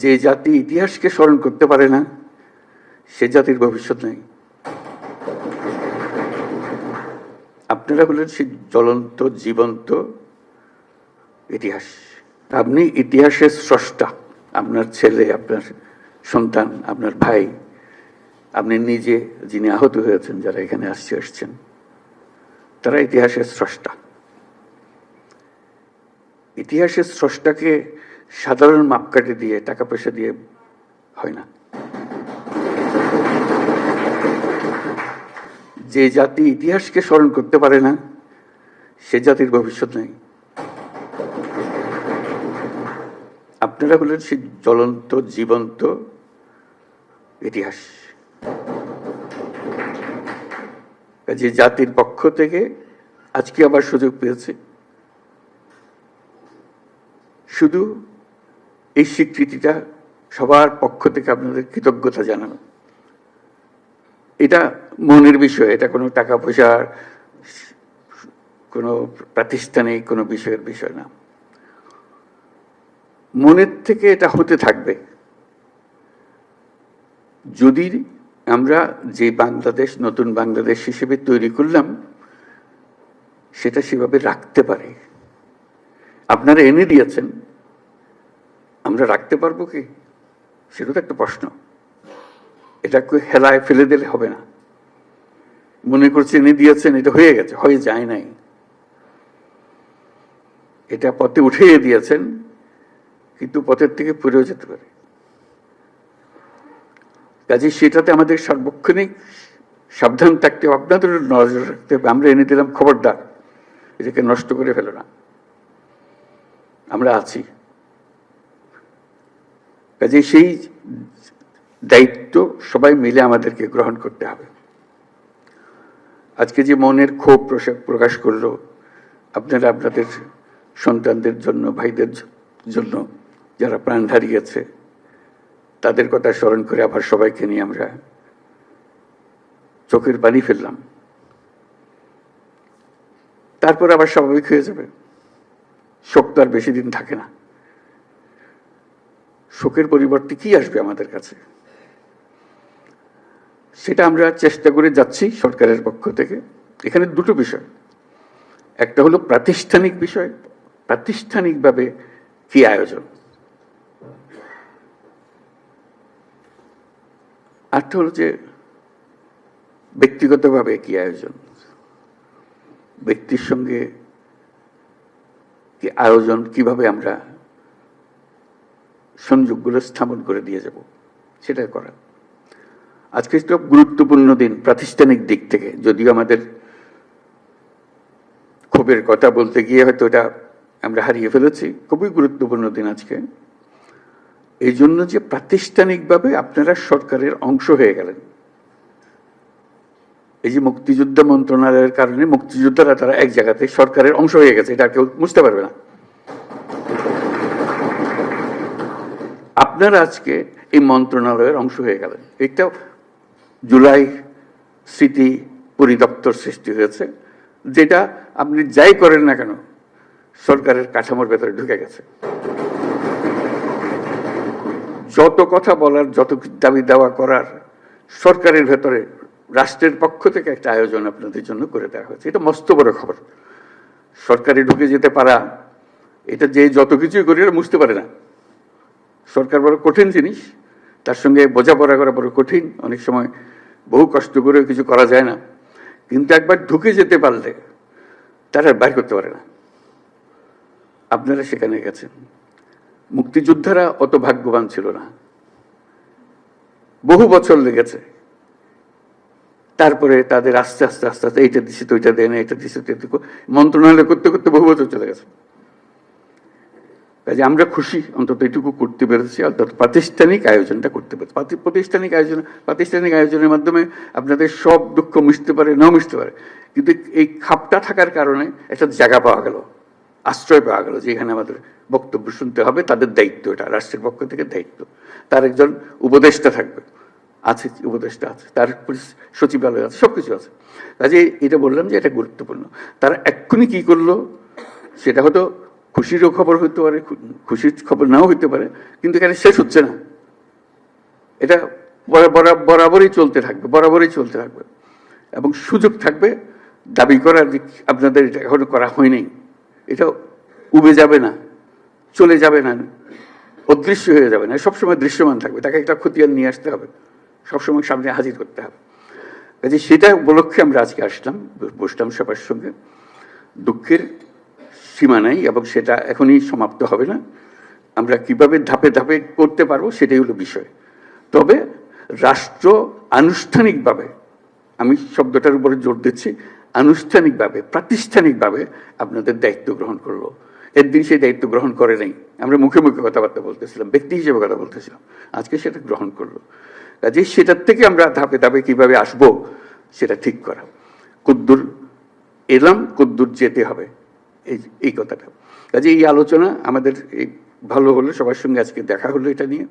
যে জাতি ইতিহাসকে স্মরণ করতে পারে না, সে জাতির ভবিষ্যৎ নেই। আপনারা হলেন সেই জ্বলন্ত, জীবন্ত ইতিহাস। আপনি ইতিহাসের স্রষ্টা, আপনার ছেলে, আপনার সন্তান, আপনার ভাই, আপনি নিজে যিনি আহত হয়েছেন, যারা এখানে আসছে, আসছেন, তারা ইতিহাসের স্রষ্টা। ইতিহাসের স্রষ্টাকে সাধারণ মাপকাঠি দিয়ে, টাকা পয়সা দিয়ে হয় না। যে জাতি ইতিহাসকে স্মরণ করতে পারে না, সে জাতির ভবিষ্যৎ নেই। আপনারা হলেন সেই জ্বলন্ত, জীবন্ত ইতিহাস। যে জাতির পক্ষ থেকে আজকে আবার সুযোগ পেয়েছে। শুধু এই স্বীকৃতিটা সবার পক্ষ থেকে আপনাদের কৃতজ্ঞতা জানানো। এটা মনের বিষয়, এটা কোনো টাকা পয়সার কোনো প্রাতিষ্ঠানিক কোনো বিষয়ের বিষয় না। মনের থেকে এটা হতে থাকবে। যদি আমরা যে বাংলাদেশ, নতুন বাংলাদেশ হিসেবে তৈরি করলাম, সেটা সেভাবে রাখতে পারে। আপনারা এনে দিয়েছেন। আমরা রাখতে পারব কি? সেটা তো একটা প্রশ্ন। এটা হেলায় ফেলে দিলে হবে না? মনে করছে এনে দিয়েছেন, এটা হয়ে গেছে, হয়ে যায় নাই। এটা পথে উঠিয়ে দিয়েছেন, কিন্তু পথের থেকে পড়েও যেতে পারে। কাজে সেটাতে আমাদের সার্বক্ষণিক সাবধান থাকতে হবে, আপনাদের নজর রাখতে হবে। আমরা এনে দিলাম খবরদার, এটাকে নষ্ট করে ফেলো না। আমরা আছি। কাজে সেই দায়িত্ব সবাই মিলে আমাদেরকে গ্রহণ করতে হবে। আজকে যে মনের ক্ষোভ প্রকাশ করল, আপনারা আপনাদের সন্তানদের জন্য, ভাইদের জন্য যারা প্রাণ হারিয়েছে, তাদের কথা স্মরণ করে আবার সবাইকে নিয়ে আমরা চোখের পানি ফেললাম। তারপর আবার স্বাভাবিক হয়ে যাবে। শোক তো আর বেশি দিন থাকে না। শোকের পরিবর্তে কি আসবে আমাদের কাছে? সেটা আমরা চেষ্টা করে যাচ্ছি সরকারের পক্ষ থেকে। এখানে দুটো বিষয়। একটা হলো প্রাতিষ্ঠানিক বিষয়, প্রাতিষ্ঠানিকভাবে কি আয়োজন? আরটা হলো যে ব্যক্তিগতভাবে কি আয়োজন? ব্যক্তির সঙ্গে কি আয়োজন কীভাবে আমরা সংযোগগুলো স্থাপন করে দিয়ে যাব। সেটা করা আজকে তো গুরুত্বপূর্ণ দিন প্রাতিষ্ঠানিক দিক থেকে। যদিও আমাদের ক্ষোভের কথা বলতে গিয়ে হয়তো এটা আমরা হারিয়ে ফেলেছি, খুবই গুরুত্বপূর্ণ দিন আজকে। এই জন্য যে প্রাতিষ্ঠানিকভাবে আপনারা সরকারের অংশ হয়ে গেলেন। এই যে মুক্তিযুদ্ধ মন্ত্রণালয়ের কারণে মুক্তিযোদ্ধারা তারা এক জায়গাতে সরকারের অংশ হয়ে গেছে, এটা কেউ বুঝতে পারবে না। আপনারা আজকে এই মন্ত্রণালয়ের অংশ হয়ে গেলেন। এটা জুলাই স্মৃতি পরিদপ্তর সৃষ্টি হয়েছে, যেটা আপনি যাই করেন না কেন, সরকারের কাঠামোর ভেতরে ঢুকে গেছে। যত কথা বলার, যত দাবি দেওয়া করার সরকারের ভেতরে, রাষ্ট্রের পক্ষ থেকে একটা আয়োজন আপনাদের জন্য করে দেওয়া হয়েছে। এটা মস্ত বড় খবর। সরকারে ঢুকে যেতে পারা, এটা যে যত কিছুই করি বুঝতে পারে না। সরকার বড় কঠিন জিনিস। তার সঙ্গে বোঝাপড়া করা বড় কঠিন। অনেক সময় বহু কষ্ট করেও কিছু করা যায় না। কিন্তু একবার ঢুকে যেতে পারলে তারা বাইর করতে পারে না। আপনারা সেখানে গেছেন। মুক্তিযোদ্ধারা অত ভাগ্যবান ছিল না। বহু বছর লেগেছে। তারপরে তাদের আস্তে আস্তে আস্তে আস্তে এইটা দিছি, তো ওইটা দেয় না এটা দিছি, তো মন্ত্রণালয় করতে করতে বহু বছর চলে গেছে। কাজে আমরা খুশি, অন্তত এটুকু করতে পেরেছি অর্থাৎ প্রাতিষ্ঠানিক আয়োজনটা করতে পেরেছি। প্রাতিষ্ঠানিক আয়োজন, প্রাতিষ্ঠানিক আয়োজনের মাধ্যমে আপনাদের সব দুঃখ মিশতে পারে, নাও মিশতে পারে। কিন্তু এই খাপটা থাকার কারণে একটা জায়গা পাওয়া গেল, আশ্রয় পাওয়া গেল, যেখানে আমাদের বক্তব্য শুনতে হবে, তাদের দায়িত্ব এটা, রাষ্ট্রের পক্ষ থেকে দায়িত্ব। তার একজন উপদেষ্টা থাকবে, আছে, উপদেষ্টা আছে, তার সচিবালয় আছে সব কিছু আছে। কাজে এটা বললাম যে এটা গুরুত্বপূর্ণ। তারা এক্ষুনি কি করল, সেটা হয়তো খুশিরও খবর হতে পারে খুশির খবর নাও হতে পারে, কিন্তু এখানে শেষ হচ্ছে না। এটা বরা- বরা- বরাবরই চলতে থাকবে, বরাবরই চলতে থাকবে। এবং সুযোগ থাকবে দাবি করার যে আপনাদের এটা এখনও করা হয়নি। এটা উবে যাবে না, চলে যাবে না, অদৃশ্য হয়ে যাবে না। সবসময় দৃশ্যমান থাকবে, তাকে একটা খতিয়ান নিয়ে আসতে হবে, সবসময় সামনে হাজির করতে হবে। কাজে সেটা উপলক্ষে আমরা আজকে আসলাম, বসলাম সবার সঙ্গে। দুঃখের সীমা নাই এবং সেটা এখনই সমাপ্ত হবে না। আমরা কীভাবে ধাপে ধাপে করতে পারব সেটাই হলো বিষয়। তবে রাষ্ট্র আনুষ্ঠানিকভাবে, আমি শব্দটার উপরে জোর দিচ্ছি, আনুষ্ঠানিকভাবে, প্রাতিষ্ঠানিকভাবে আপনাদের দায়িত্ব গ্রহণ করল এর দিন সেই দায়িত্ব গ্রহণ করে নাই। আমরা মুখে মুখে কথাবার্তা বলতেছিলাম, ব্যক্তি হিসেবে কথা বলতেছিলাম। আজকে সেটা গ্রহণ করল কাজেই সেটার থেকে আমরা ধাপে ধাপে কীভাবে আসব সেটা ঠিক করা। কুদ্দুর এলাম, কুদ্দুর যেতে হবে। এই এই কথাটা। কাজে এই আলোচনা আমাদের ভালো হলো, সবার সঙ্গে আজকে দেখা হলো এটা নিয়ে।